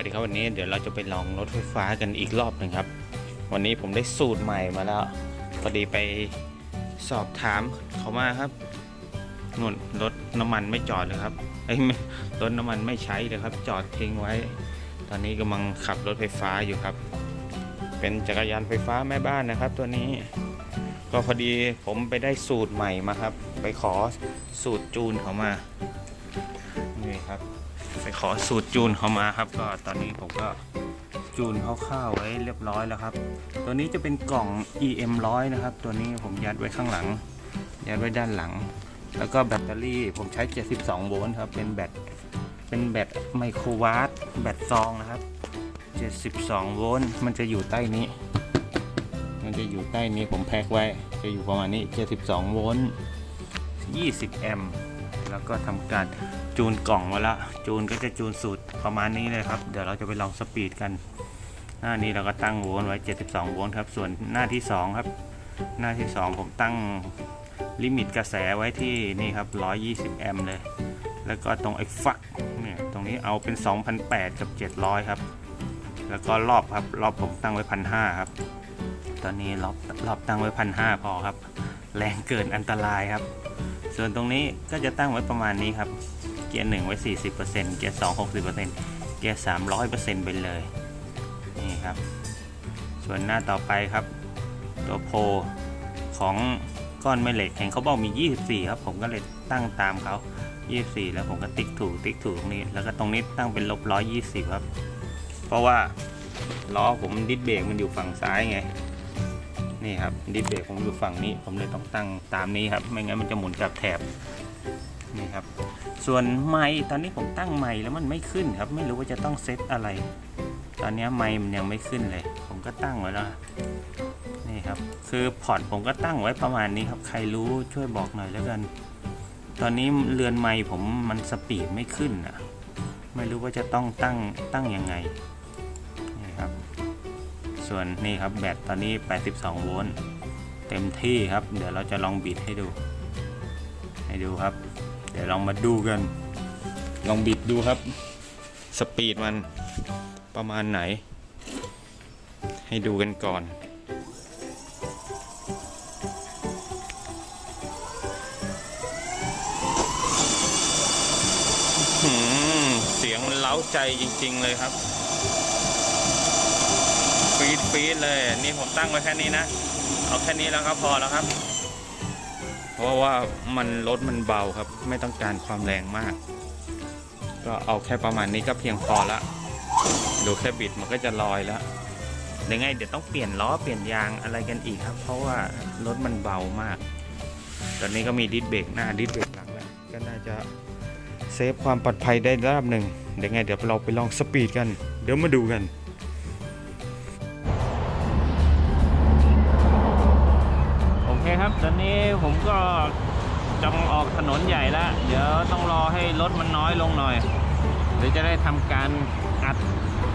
วัสดีครับวันนี้เดี๋ยวเราจะไปลองรถไฟฟ้ากันอีกรอบหนึ่งครับ วันนี้ผมได้สูตรใหม่มาแล้วพอดีไปสอบถามเขามาครับนู่นรถน้ำมันไม่จอดเลยครับเอ้รถน้ำมันไม่ใช้เลยครับ จอดทิ้งไว้ ตอนนี้กำลังขับรถไฟฟ้าอยู่ครับ เป็นจักรยานไฟฟ้าแม่บ้านนะครับ ตัวนี้ ก็พอดีผมไปได้สูตรใหม่มาครับ ไปขอสูตรจูนเขามา ไปขอสูตรจูนเขามาครับ ก็ตอนนี้ผมก็จูนคร่าวๆไว้เรียบร้อยแล้วครับ ตัวนี้จะเป็นกล่อง EM 100นะครับ ตัวนี้ผมยัดไว้ข้างหลัง ยัดไว้ด้านหลัง แล้วก็แบตเตอรี่ผมใช้ 72 โวลต์ครับ เป็นแบต เป็นแบตไมโครวัตต์แบตซองนะครับ 72 โวลต์ มันจะอยู่ใต้นี้ มันจะอยู่ใต้นี้ผมแพ็คไว้ จะอยู่ประมาณนี้ 72 โวลต์ 20 แอมป์ แล้วก็ทำการจูนกล่องมาละจูนก็จะจูนสูตรประมาณนี้เลยครับ เดี๋ยวเราจะไปลองสปีดกัน หน้านี้เราก็ตั้งโวลต์ไว้ 72 โวลต์ครับ ส่วนหน้าที่ 2 ครับ หน้าที่ 2 ผมตั้งลิมิตกระแสไว้ที่นี่ครับ 120 แอมป์เลย แล้วก็ตรงไอ้ฟักเนี่ยตรงนี้เอาเป็น 2,008 กับ 700 ครับ แล้วก็รอบครับ รอบผมตั้งไว้ 1,500 ครับ ตอนนี้รอบรอบตั้งไว้ 1,500 พอครับ แรงเกินอันตรายครับ ส่วนตรงนี้ก็จะตั้งไว้ประมาณนี้ครับ เกียร์หนึ่งไว้ 40%เกียร์สอง60%เกียร์สามร้อยเปอร์เซ็นต์ไปเลย นี่ครับ ส่วนหน้าต่อไปครับ ตัวโพลของก้อนแม่เหล็กเห็นเขาบอกมี 24 ครับ ผมก็เลยตั้งตามเขา 24 แล้วผมก็ติ๊กถูกติ๊กถูกตรงนี้ แล้วก็ตรงนี้ตั้งเป็นลบ120ครับ เพราะว่าล้อผมดิสเบรกมันอยู่ฝั่งซ้ายไง นี่ครับดิสเบรกผมอยู่ฝั่งนี้ ผมเลยต้องตั้งตามนี้ครับ ไม่งั้นมันจะหมุนกลับแถบนี่ครับ ส่วนไม้ตอนนี้ผมตั้งไม้แล้วมันไม่ขึ้นครับ ไม่รู้ว่าจะต้องเซตอะไร ตอนนี้ไม้มันยังไม่ขึ้นเลย ผมก็ตั้งไว้แล้วนี่ครับ คือพอร์ตผมก็ตั้งไว้ประมาณนี้ครับ ใครรู้ช่วยบอกหน่อยแล้วกัน ตอนนี้เรือนไม้ผมมันสปีดไม่ขึ้นอะ ไม่รู้ว่าจะต้องตั้งตั้งยังไง ส่วนนี่ครับแบตตอนนี้ 82 โวลต์เต็มที่ครับ เดี๋ยวเราจะลองบิดให้ดู ให้ดูครับ เดี๋ยวลองมาดูกัน ลองบิดดูครับ สปีดมันประมาณไหน ให้ดูกันก่อนเสียงมันเล้าใจจริง ๆ เลยครับ ฟีดฟีดเลย นี่ผมตั้งไว้แค่นี้นะ เอาแค่นี้แล้วก็พอแล้วครับ เพราะว่ามันรถมันเบาครับ ไม่ต้องการความแรงมาก ก็เอาแค่ประมาณนี้ก็เพียงพอละดูแค่บิดมันก็จะลอยแล้วเดี๋ยวไงเดี๋ยวต้องเปลี่ยนล้อเปลี่ยนยางอะไรกันอีกครับ เพราะว่ารถมันเบามาก ตอนนี้ก็มีดิสเบรกหน้าดิสเบรกหลังแล้วก็น่าจะเซฟความปลอดภัยได้ระดับหนึ่งเดี๋ยวไงเดี๋ยวเราไปลองสปีดกัน เดี๋ยวมาดูกัน ตอนนี้ผมก็จะออกถนนใหญ่แล้ว เดี๋ยวต้องรอให้รถมันน้อยลงหน่อยเดี๋ยวจะได้ทำการอัด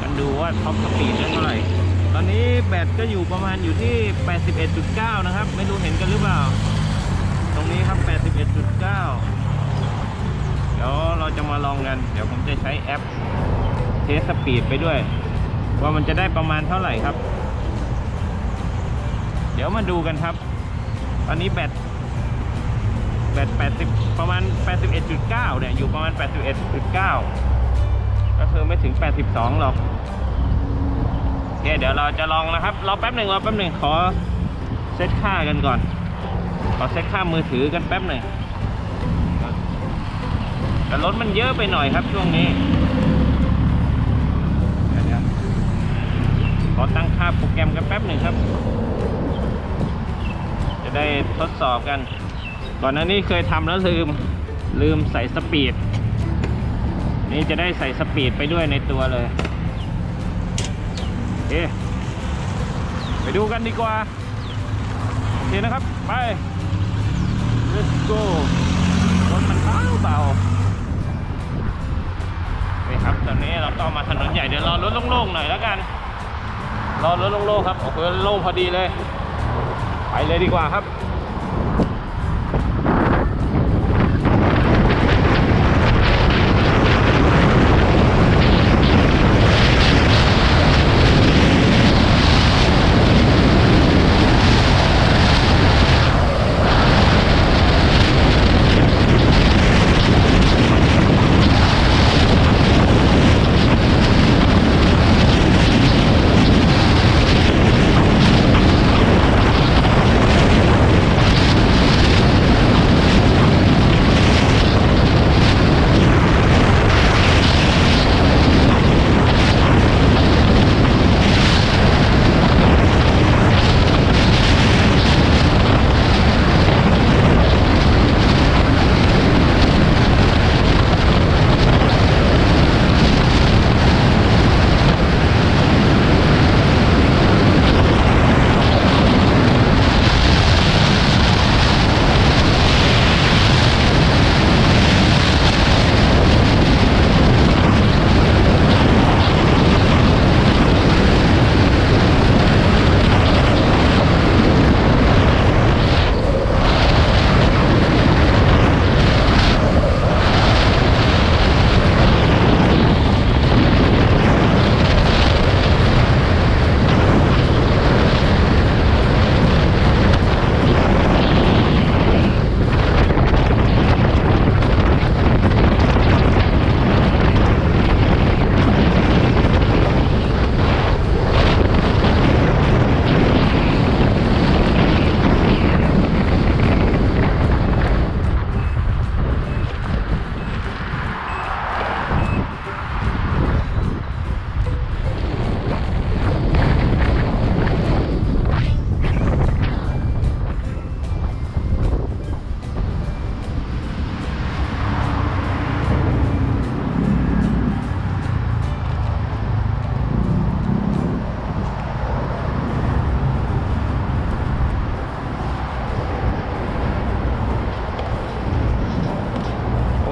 กันดูว่าท็อปสปีดได้เท่าไหร่ ตอนนี้แบตก็อยู่ประมาณอยู่ที่ 81.9 นะครับ ไม่รู้เห็นกันหรือเปล่า ตรงนี้ครับ 81.9 เดี๋ยวเราจะมาลองกัน เดี๋ยวผมจะใช้แอปเทสสปีดไปด้วย ว่ามันจะได้ประมาณเท่าไหร่ครับ เดี๋ยวมาดูกันครับ ตอนนี้แบตแบต80 ประมาณ 81.9 เนี่ย อยู่ประมาณ 81.9 ก็คือไม่ถึง 82 หรอกโอเคเดี๋ยวเราจะลองนะครับ รอแป๊บหนึ่งรอแป๊บหนึ่งขอเซตค่ากันก่อน ขอเซตค่ามือถือกันแป๊บหนึ่งแต่รถมันเยอะไปหน่อยครับช่วงนี้เดี๋ยวขอตั้งค่าโปรแกรมกันแป๊บหนึ่งครับ ได้ทดสอบกัน ก่อนหน้านี้เคยทำแล้วลืมลืมใส่สปีด นี่จะได้ใส่สปีดไปด้วยในตัวเลยโอเไปดูกันดีกว่าโอเคนะครับ ไป let's go รถมันเบาเบานี่ครับ ตอนนี้เราก็มาถนนใหญ่เดี๋ยวรอรถโล่งๆหน่อยแล้วกัน รอรถโล่งๆครับ โอ้โหโล่งพอดีเลย ไปเลยดีกว่าครับ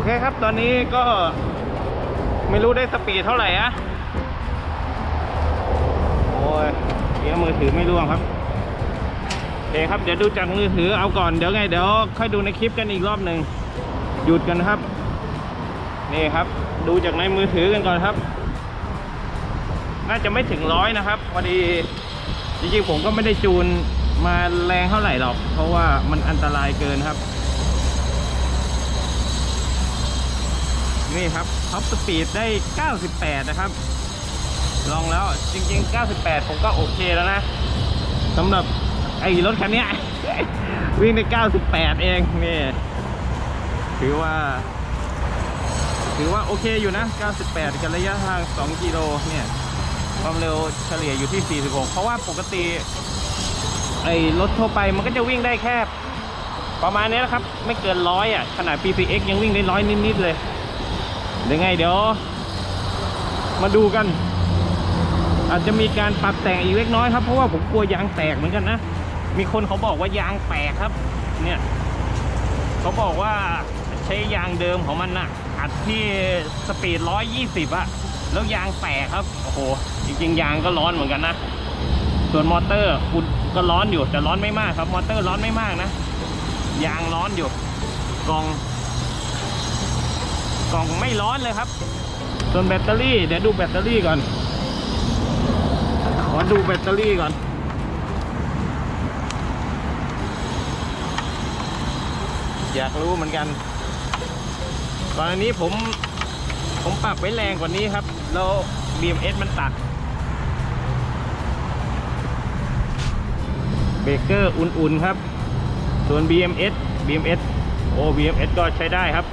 เคครับ ตอนนี้ก็ไม่รู้ได้สปีดเท่าไหร่อะโอ้ยเดี๋ยวมือถือไม่ร่วงครับโอเคครับ เดี๋ยวดูจากมือถือเอาก่อน เดี๋ยวไง เดี๋ยวค่อยดูในคลิปกันอีกรอบหนึ่ง หยุดกันครับ นี่ครับ ดูจากในมือถือกันก่อนครับ น่าจะไม่ถึงร้อยนะครับพอดี จริงๆผมก็ไม่ได้จูนมาแรงเท่าไหร่หรอก เพราะว่ามันอันตรายเกินครับ นี่ครับท็อปสปีดได้ 98 นะครับ ลองแล้วจริง ๆ 98 ผมก็โอเคแล้วนะสำหรับไอ้รถคันนี้ วิ่งได้ 98 เองนี่ถือว่า ถือว่าโอเคอยู่นะ 98 กันระยะทาง 2 กิโลเนี่ยความเร็วเฉลี่ยอยู่ที่ 46 เพราะว่าปกติ ไอ้รถทั่วไปมันก็จะวิ่งได้แค่ ประมาณนี้นะครับ ไม่เกินร้อยอะ ขนาด PCX ยังวิ่งได้ร้อยนิด ๆ เลย ยวไงเดี๋ยว มาดูกัน อาจจะมีการปรับแต่งอีกเล็กน้อยครับ เพราะว่าผมกลัวยางแตกเหมือนกันนะ มีคนเขาบอกว่ายางแตกครับ เนี่ยเขาบอกว่าใช้ยางเดิมของมันนะอัดที่สปีด 120อะแล้วยางแตกครับ โอ้โห จริงๆ ยางก็ร้อนเหมือนกันนะ ส่วนมอเตอร์คุณก็ร้อนอยู่แต่ร้อนไม่มากครับ มอเตอร์ร้อนไม่มากนะ ยางร้อนอยู่กอง กล่องไม่ร้อนเลยครับ ส่วนแบตเตอรี่เดี๋ยวดูแบตเตอรี่ก่อน ขอดูแบตเตอรี่ก่อน อยากรู้เหมือนกันก่อนนนี้ผมผมปรับไว้แรงกว่านี้ครับ แล้ว BMS มันตัด เบรกเกอร์อุ่นๆครับ ส่วน BMS BMS โอ้ BMS ก็ใช้ได้ครับ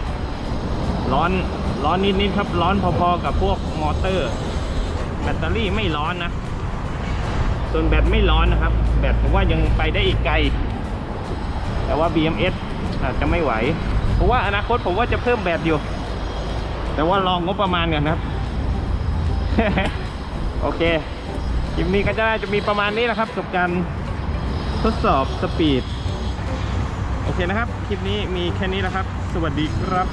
ร้อนร้อนนิดๆครับ ร้อนพอๆกับพวกมอเตอร์ แบตเตอรี่ไม่ร้อนนะ ส่วนแบตไม่ร้อนนะครับ แบตผมว่ายังไปได้อีกไกล แต่ว่า BMS อาจจะไม่ไหว เพราะว่าอนาคตผมว่าจะเพิ่มแบตอยู่ แต่ว่าลองงบประมาณก่อนครับ โอเคคลิปนี้ก็จะจะมีประมาณนี้นะครับ กับการทดสอบสปีด โอเคนะครับ คลิปนี้มีแค่นี้นะครับ สวัสดีครับ